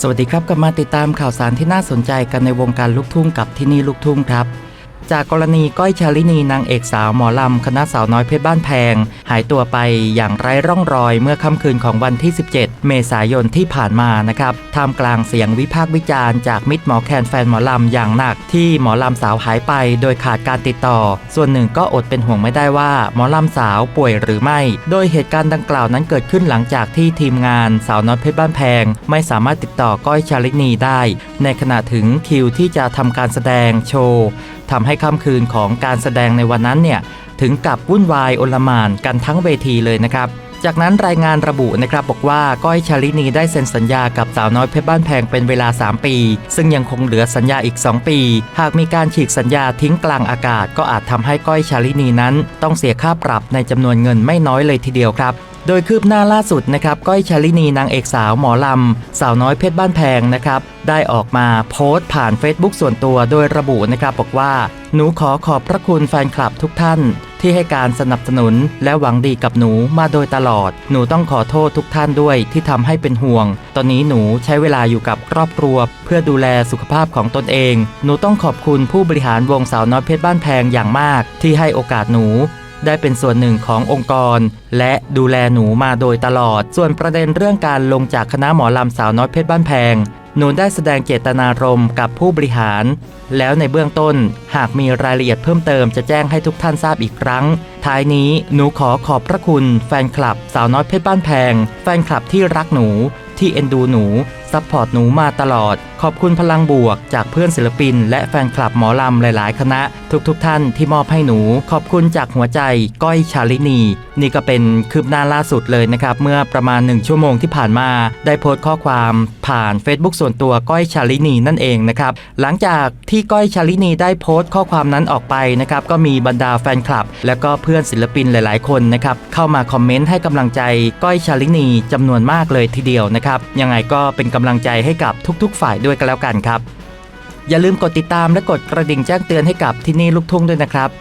สวัสดีครับกลับมาติดตามข่าวสารที่น่าสนใจกันในวงการลูกทุ่งกับที่นี่ลูกทุ่งครับ จากกรณีก้อยชาลินีนางเอกสาวหมอลำ คณะสาวน้อยเพชรบ้านแพง หายตัวไปอย่างไร้ร่องรอยเมื่อค่ำคืนของวันที่ 17 เมษายนที่ผ่านมานะครับท่ามกลางเสียงวิพากษ์วิจารณ์จากมิตรหมอแคนแฟนหมอลำอย่างหนัก ที่หมอลำสาวหายไปโดยขาดการติดต่อ ส่วนหนึ่งก็อดเป็นห่วงไม่ได้ว่าหมอลำสาวป่วยหรือไม่ โดยเหตุการณ์ดังกล่าวนั้นเกิดขึ้นหลังจากที่ทีมงานสาวน้อยเพชรบ้านแพง ไม่สามารถติดต่อก้อยชาลินีได้ ในขณะถึงคิวที่จะทำการแสดงโชว์ทำให้ค่ำคืนของการแสดงในวันนั้นเนี่ยถึงกับวุ่นวายโอลมานกันทั้งเวทีเลยนะครับจากนั้นรายงานระบุนะครับบอกว่าก้อยชาลินีได้เซ็นสัญญากับสาวน้อยเพชรบ้านแพงเป็นเวลา 3 ปี ซึ่งยังคงเหลือสัญญาอีก 2 ปี หากมีการฉีกสัญญาทิ้งกลางอากาศ ก็อาจทำให้ก้อยชาลินีนั้น ต้องเสียค่าปรับในจำนวนเงินไม่น้อยเลยทีเดียวครับ โดยคืบหน้าล่าสุดนะครับก้อยชาลินีนางเอกสาวหมอลำ สาวน้อยเพชรบ้านแพงนะครับ ได้ออกมาโพสต์ผ่าน Facebook ส่วนตัวโดยระบุนะครับบอกว่า หนูขอขอบพระคุณแฟนคลับทุกท่าน ที่ให้การสนับสนุนและหวังดีกับหนูมาโดยตลอด หนูต้องขอโทษทุกท่านด้วยที่ทำให้เป็นห่วง ตอนนี้หนูใช้เวลาอยู่กับครอบครัว เพื่อดูแลสุขภาพของตนเอง หนูต้องขอบคุณผู้บริหารวงสาวน้อยเพชรบ้านแพงอย่างมาก ที่ให้โอกาสหนู ได้เป็นส่วนหนึ่งขององค์กร และดูแลหนูมาโดยตลอด ส่วนประเด็นเรื่องการลงจากคณะหมอลำสาวน้อยเพชรบ้านแพง หนูได้แสดงเจตนารมณ์กับผู้บริหาร แล้วในเบื้องต้น หากมีรายละเอียดเพิ่มเติมจะแจ้งให้ทุกท่านทราบอีกครั้ง ท้ายนี้หนูขอขอบพระคุณ แฟนคลับสาวน้อยเพชรบ้านแพง แฟนคลับที่รักหนูที่เอ็นดูหนู ซัพพอร์ตหนูมาตลอด ขอบคุณพลังบวก จากเพื่อนศิลปิน และแฟนคลับหมอลำหลาย ๆ คณะ ทุกๆทท่านที่มอบให้หนู ขอบคุณจากหัวใจ ก้อยชาลินี นี่ก็เป็นคืบหน้าล่าสุดเลยนะครับ เมื่อประมาณ 1 ชั่วโมงที่ผ่านมา ได้โพสต์ข้อความผ่าน Facebook ส่วนตัวก้อยชาลินีนั่นเองนะครับ หลังจากที่ก้อยชาลินีได้โพสต์ข้อความนั้นออกไปนะครับ ก็มีบรรดาแฟนคลับ และก็เพื่อนศิลปินหลาย ๆ คนนะครับเข้ามาคอมเมนต์ให้กำลังใจก้อยชาลินีจำนวนมากเลยทีเดียวนะครับ ยังไงก็เป็นกำลังใจให้กับทุกๆ ฝ่ายด้วยกันแล้วกันครับ อย่าลืมกดติดตามและกดกระดิ่งแจ้งเตือนให้กับที่นี่ลูกทุ่งด้วยนะครับ